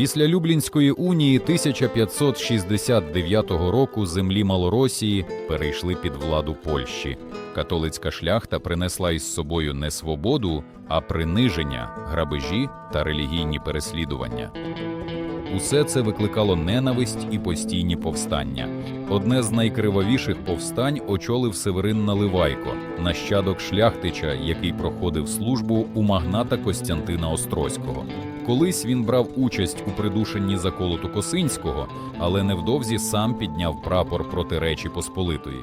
Після Люблінської унії 1569 року землі Малоросії перейшли під владу Польщі. Католицька шляхта принесла із собою не свободу, а приниження, грабежі та релігійні переслідування. Усе це викликало ненависть і постійні повстання. Одне з найкривавіших повстань очолив Северин Наливайко, нащадок шляхтича, який проходив службу у магната Костянтина Острозького. Колись він брав участь у придушенні заколоту Косинського, але невдовзі сам підняв прапор проти Речі Посполитої.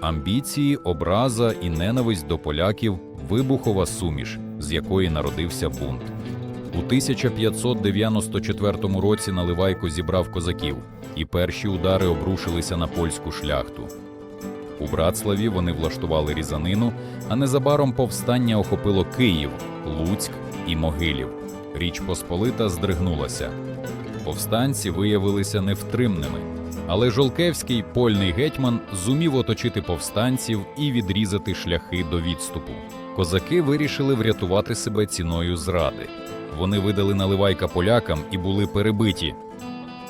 Амбіції, образа і ненависть до поляків вибухова суміш, з якої народився бунт. У 1594 році Наливайко зібрав козаків, і перші удари обрушилися на польську шляхту. У Братславі вони влаштували різанину, а незабаром повстання охопило Київ, Луцьк і Могилів. Річ Посполита здригнулася. Повстанці виявилися невтримними, але Жолкевський польний гетьман зумів оточити повстанців і відрізати шляхи до відступу. Козаки вирішили врятувати себе ціною зради. Вони видали наливайка полякам і були перебиті.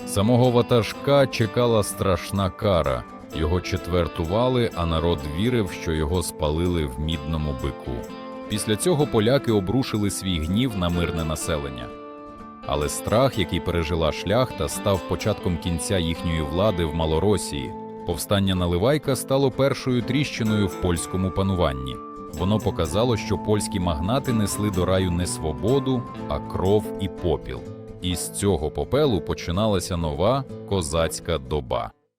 Самого ватажка чекала страшна кара. Його четвертували, а народ вірив, що його спалили в мідному бику. Після цього поляки обрушили свій гнів на мирне населення. Але страх, який пережила шляхта, став початком кінця їхньої влади в Малоросії. Повстання Наливайка стало першою тріщиною в польському пануванні. Воно показало, що польські магнати несли до раю не свободу, а кров і попіл. І з цього попелу починалася нова козацька доба.